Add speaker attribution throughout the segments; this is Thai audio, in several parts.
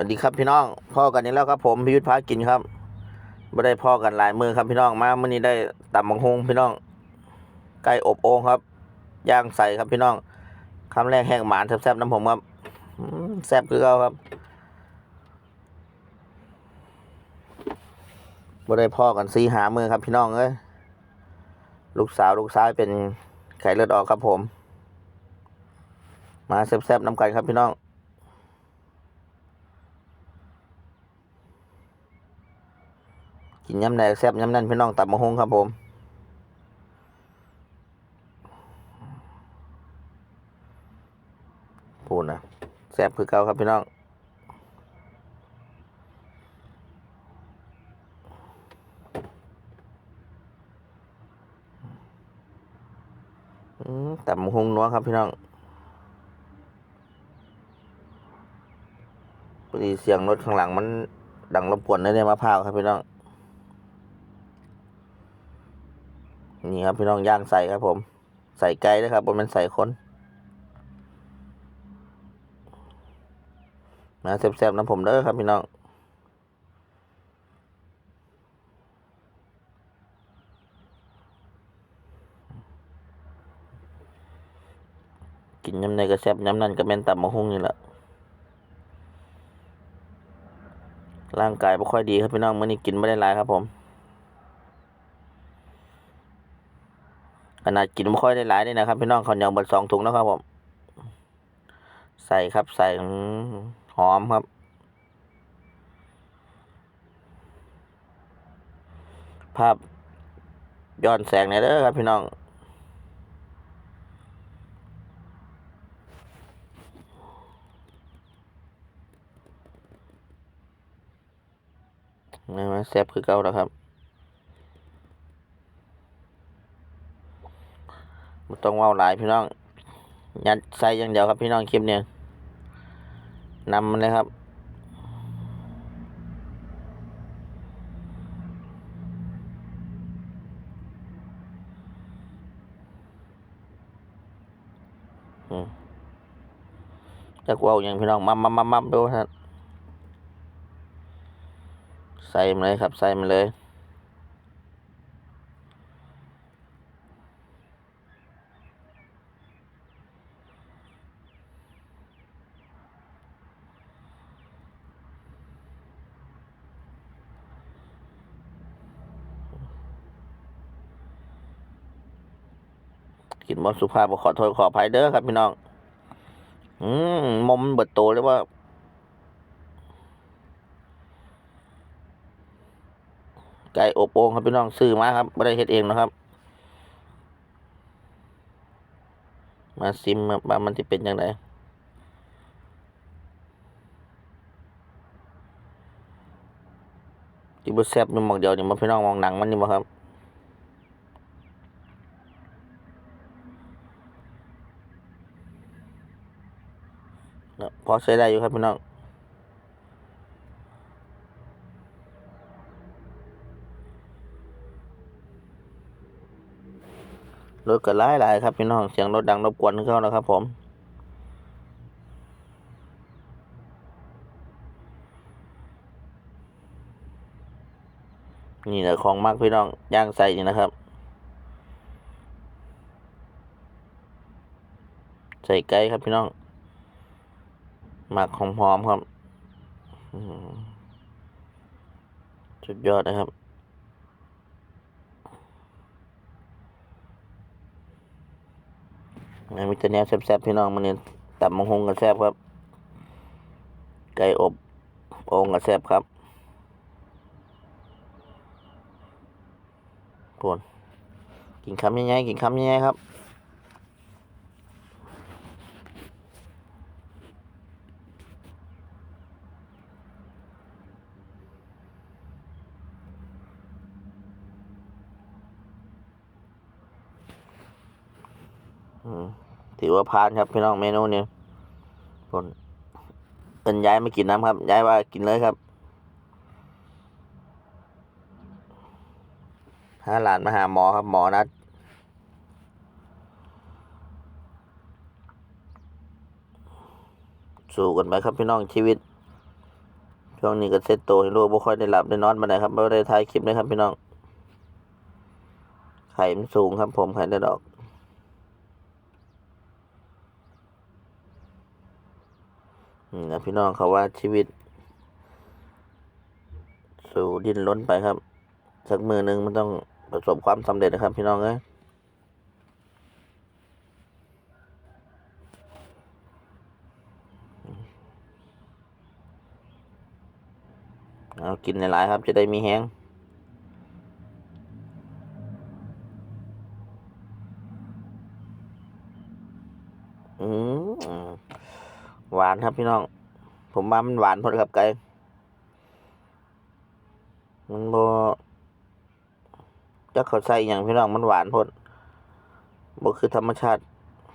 Speaker 1: วัสดีครับพี่น้องพ่อกันนี้แล้วครับผมพิยุทธพากินครับไม่ได้พ่อกันหลายมือครับพี่น้องมาเมื่อนี้ได้ตับมังฮงพี่น้องไก่อบโอ่งครับย่างใส่ครับพี่น้องคำแรกแห้งหมานแซ่บๆน้ำผมครับแซ่บคือเขาครับไม่ได้พ่อกันซีหามือครับพี่น้องเอ้ยลูกสาวลูกชายเป็นไข่เลือดออกครับผม มาแซ่บๆน้ำกันครับพี่น้อง กินยำแนกแซ่บยำนั่นพี่น้องตับมะฮงครับผมพูดนะแซ่บคือเก่าครับพี่น้องตับมะฮงนัวครับพี่น้องพอดีเสียงรถข้างหลังมันดังรบกวนในมะพร้าวครับพี่น้อง นี่ครับพี่น้องย่างใส่ครับผม ใส่ไก่นะครับบนมันใส่คนมาแซ่บๆนะผมเด้อครับพี่น้องกินยำในกระแซบยำนั่นก็แม่นตับมะฮุ่งนี่แหละร่างกายไม่ค่อยดีครับพี่น้องเมื่อนี้กินไม่ได้หลายครับผม ข นาดกินไม่ค่อยได้หลายนี่นะครับ พี่น้องข้าวเหนียวเบดสองถุงนะครับผม ใส่ครับใส่หอมครับ ภาพย้อนแสงเนี่ยเด้อครับพี่น้องนี่มันแซ่บคือเก่าแล้วครับ ต้องเว้าหลายพี่น้อง ยัดใส่อย่างเดียวครับพี่น้องคลิปเนี่ยนำมันเลยครับจะกลัวอย่างพี่น้องมัมมัมมัมมัมดูฮะใส่มาเลยครับ ใส่มาเลย กินบอสุภาพขอโทษขออภัยเด้อครับพี่น้อง อืมมมเบิดโตเลยว่า ไก่อบโอ่งครับพี่น้องซื้อมาครับไม่ได้เฮ็ดเองนะครับ มาซิมว่ามันจะเป็นยังไงที่บุแซบนี่หมองเดียวนี่มาพี่น้องมองหนังมันนี่บ่ครับ พอใช้ได้อยู่ครับพี่น้องรถก็หลายหลายครับพี่น้อง เสียงรถดังรบกวนเขานะครับผม นี่แหละของมากพี่น้องย่างใส่นี่นะครับ ใส่ไก่ครับพี่น้อง หมักหอมๆครับสุดยอดนะครับนี่มีแต่แนวแซ่บๆพี่น้องมันเนี่ยตับมังหงกับแซ่บครับ ไก่อบโองกับแซ่บครับปวนกินคำยังไงกินคำยังไงครับ ถือว่าผ่านครับพี่น้องเมนูนี้คนเป็นย้ายไม่กินน้ำครับ ย้ายว่ากินเลยครับหาหลานมาหาหมอครับหมอนัดสู้กันไปครับพี่น้องชีวิต ช่วงนี้ก็เซ็ตโตให้ลูกบ่ค่อยได้หลับได้นอนปานใดครับบ่ได้ถ่ายคลิปเลยครับพี่น้องไข่มันสูงครับผมไข่ได้ดอก นะพี่น้องเขาว่าชีวิต สู่ดิ้นล้นไปครับ สักมือหนึ่งมันต้องประสบความสำเร็จนะครับ พี่น้องเอ้ยเอากินหลายๆครับ จะได้มีแห้ง อืม หวานครับพี่น้อง ผมว่ามันหวานพอดครับไก่มันโบจักเขาใส่อย่างพี่น้องมันหวานพดบ่คือธรรมชาติ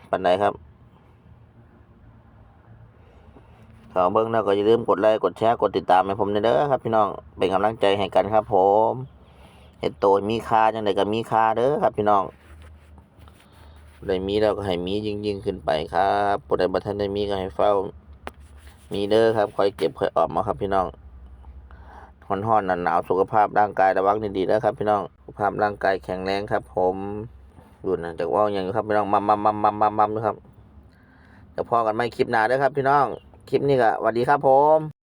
Speaker 1: ปานใดครับถ้าเบิ่งแล้วก็อย่าลืมกดไลค์กดแชร์กดติดตามให้ผมเด้อครับ พี่น้องเป็นกำลังใจให้กันครับ ผมเฮ็ดโตมีค่าจังไดก็มีค่าเด้อครับ พี่น้อง ได้มีแล้วก็ให้มียิ่งยิ่งๆขึ้นไปครับผู้ใดบ่ทันได้มีก็ให้เฝ้า มีเด้อครับคอยเก็บคอยออมมาครับพี่น้องฮ้อนๆหนาวสุขภาพร่างกายระวังดีๆนะครับ พี่น้องสุขภาพร่างกายแข็งแรงครับ ผมดูนะจากว่าอย่างนี้ครับพี่น้องมัมมัมมัมมัมมัมมัมนะครับเดี๋ยวพอกันไม่คลิปหน้าเด้อครับ พี่น้องคลิปนี้ก็สวัสดีครับผม